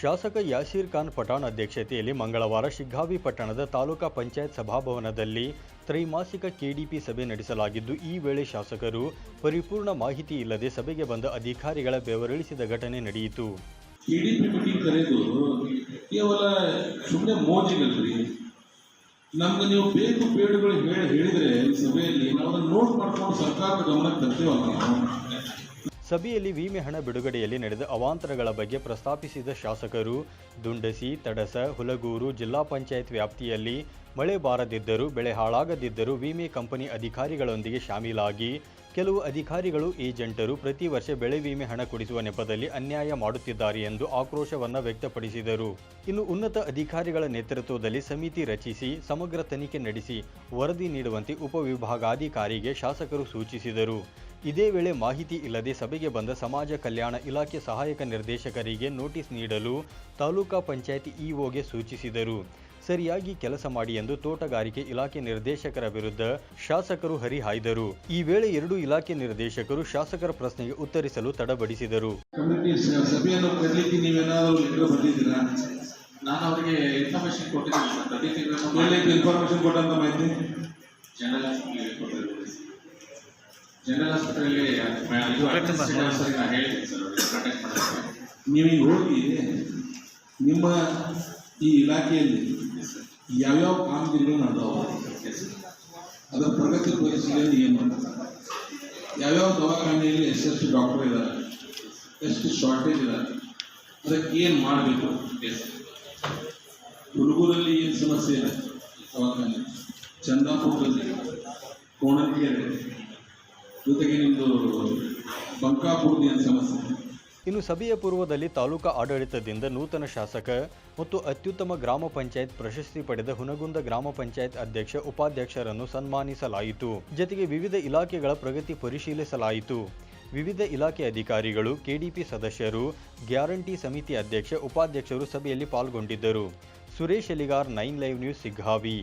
ಶಾಸಕ ಯಾಸೀರ್ ಖಾನ್ ಪಠಾಣ್ ಅಧ್ಯಕ್ಷತೆಯಲ್ಲಿ ಮಂಗಳವಾರ ಶಿಗ್ಗಾವಿ ಪಟ್ಟಣದ ತಾಲೂಕಾ ಪಂಚಾಯತ್ ಸಭಾಭವನದಲ್ಲಿ ತ್ರೈಮಾಸಿಕ ಕೆಡಿಪಿ ಸಭೆ ನಡೆಸಲಾಗಿದ್ದು, ಈ ವೇಳೆ ಶಾಸಕರು ಪರಿಪೂರ್ಣ ಮಾಹಿತಿ ಇಲ್ಲದೆ ಸಭೆಗೆ ಬಂದ ಅಧಿಕಾರಿಗಳ ಬೆವರಿಳಿಸಿದ ಘಟನೆ ನಡೆಯಿತು. ಕೇವಲ ಸುಮ್ಮನೆ ಮೋಜಿಗಲ್ರಿ. ನಮ್ಗೆ ನೀವು ಬೇಕು ಬೇಡುಗಳು ಹೇಳಿದ್ರೆ ಸಭೆಯಲ್ಲಿ ನಾವು ನೋಟ್ ಮಾಡ್ಕೊಂಡು ಸರ್ಕಾರದ ಗಮನಕ್ಕೆ ತರ್ತೇವಲ್ಲ ಸಭೆಯಲ್ಲಿ ವಿಮೆ ಹಣ ಬಿಡುಗಡೆಯಲ್ಲಿ ನಡೆದ ಅವಾಂತರಗಳ ಬಗ್ಗೆ ಪ್ರಸ್ತಾಪಿಸಿದ ಶಾಸಕರು, ದುಂಡಸಿ, ತಡಸ, ಹುಲಗೂರು ಜಿಲ್ಲಾ ಪಂಚಾಯತ್ ವ್ಯಾಪ್ತಿಯಲ್ಲಿ ಮಳೆ ಬಾರದಿದ್ದರೂ ಬೆಳೆ ಹಾಳಾಗದಿದ್ದರೂ ವಿಮೆ ಕಂಪನಿ ಅಧಿಕಾರಿಗಳೊಂದಿಗೆ ಶಾಮೀಲಾಗಿ. ಕೆಲವು ಅಧಿಕಾರಿಗಳು, ಏಜೆಂಟರು ಪ್ರತಿ ವರ್ಷ ಬೆಳೆ ವಿಮೆ ಹಣ ಕೊಡಿಸುವ ನೆಪದಲ್ಲಿ ಅನ್ಯಾಯ ಮಾಡುತ್ತಿದ್ದಾರೆ ಎಂದು ಆಕ್ರೋಶವನ್ನು ವ್ಯಕ್ತಪಡಿಸಿದರು. ಇನ್ನು ಉನ್ನತ ಅಧಿಕಾರಿಗಳ ನೇತೃತ್ವದಲ್ಲಿ ಸಮಿತಿ ರಚಿಸಿ, ಸಮಗ್ರ ತನಿಖೆ ನಡೆಸಿ ವರದಿ ನೀಡುವಂತೆ ಉಪವಿಭಾಗಾಧಿಕಾರಿಗೆ ಶಾಸಕರು ಸೂಚಿಸಿದರು. ಇದೇ ವೇಳೆ ಮಾಹಿತಿ ಇಲ್ಲದೆ ಸಭೆಗೆ ಬಂದ ಸಮಾಜ ಕಲ್ಯಾಣ ಇಲಾಖೆ ಸಹಾಯಕ ನಿರ್ದೇಶಕರಿಗೆ ನೋಟಿಸ್ ನೀಡಲು ತಾಲೂಕಾ ಪಂಚಾಯಿತಿ ಇಒಗೆ ಸೂಚಿಸಿದರು. ಸರಿಯಾಗಿ ಕೆಲಸ ಮಾಡಿ ಎಂದು ತೋಟಗಾರಿಕೆ ಇಲಾಖೆ ನಿರ್ದೇಶಕರ ವಿರುದ್ಧ ಶಾಸಕರು ಹರಿಹಾಯ್ದರು. ಈ ವೇಳೆ ಎರಡು ಇಲಾಖೆ ನಿರ್ದೇಶಕರು ಶಾಸಕರ ಪ್ರಶ್ನೆಗೆ ಉತ್ತರಿಸಲು ತಡಬಡಿಸಿದರು ಸರ್ ಪ್ರತಿ ತಿಂಗಳು ಎಲ್ಲಿ ಇನ್ಫಾರ್ಮೇಶನ್ ಕೊಟ್ಟಂತ ಮಾಹಿತಿ ಜನರಲ್ ಈಗ ಇದು ನಾನು ಸರ್ ಕಾಂಟ್ಯಾಕ್ಟ್ ನೀವೀಗ ಹೋಗಿ ನಿಮ್ಮ ಈ ಇಲಾಖೆಯಲ್ಲಿ ಯಾವ್ಯಾವ ಕಾಮಗಿರಿಗಳು ನಡೆದಾವ? ಅದರ ಪ್ರಗತಿ ಪರಿಶೀಲನೆ ಏನು ಯಾವ್ಯಾವ ದವಾಖಾನೆಯಲ್ಲಿ ಎಷ್ಟೆಷ್ಟು ಡಾಕ್ಟರ್ ಇದ್ದಾರೆ? ಎಷ್ಟು ಶಾರ್ಟೇಜ್ ಇದ್ದಾರೆ? ಅದಕ್ಕೆ ಏನು ಮಾಡಬೇಕು? ಹುಡುಗರಲ್ಲಿ ಏನು ಸಮಸ್ಯೆ ಇದೆ? ದವಾಖಾನೆ. ಚಂದಾಪುರದಲ್ಲಿ ಕೋಣನಕೆರೆ ಜೊತೆಗೆ ನಿಮ್ಮದು ಬಂಕಾಪುರದ ಅಂತ ಸಮಸ್ಯೆ? ಇನ್ನು ಸಭೆಯ ಪೂರ್ವದಲ್ಲಿ ತಾಲೂಕಾ ಆಡಳಿತದಿಂದ ನೂತನ ಶಾಸಕ ಮತ್ತು ಅತ್ಯುತ್ತಮ ಗ್ರಾಮ ಪಂಚಾಯತ್ ಪ್ರಶಸ್ತಿ ಪಡೆದ ಹುನಗುಂದ ಗ್ರಾಮ ಪಂಚಾಯತ್ ಅಧ್ಯಕ್ಷ ಉಪಾಧ್ಯಕ್ಷರನ್ನು ಸನ್ಮಾನಿಸಲಾಯಿತು. ಜೊತೆಗೆ ವಿವಿಧ ಇಲಾಖೆಗಳ ಪ್ರಗತಿ ಪರಿಶೀಲಿಸಲಾಯಿತು. ವಿವಿಧ ಇಲಾಖೆ ಅಧಿಕಾರಿಗಳು, ಕೆಡಿಪಿ ಸದಸ್ಯರು, ಗ್ಯಾರಂಟಿ ಸಮಿತಿ ಅಧ್ಯಕ್ಷ, ಉಪಾಧ್ಯಕ್ಷರು ಸಭೆಯಲ್ಲಿ ಪಾಲ್ಗೊಂಡಿದ್ದರು. Suresh Eligar, nine live news, Siggavi.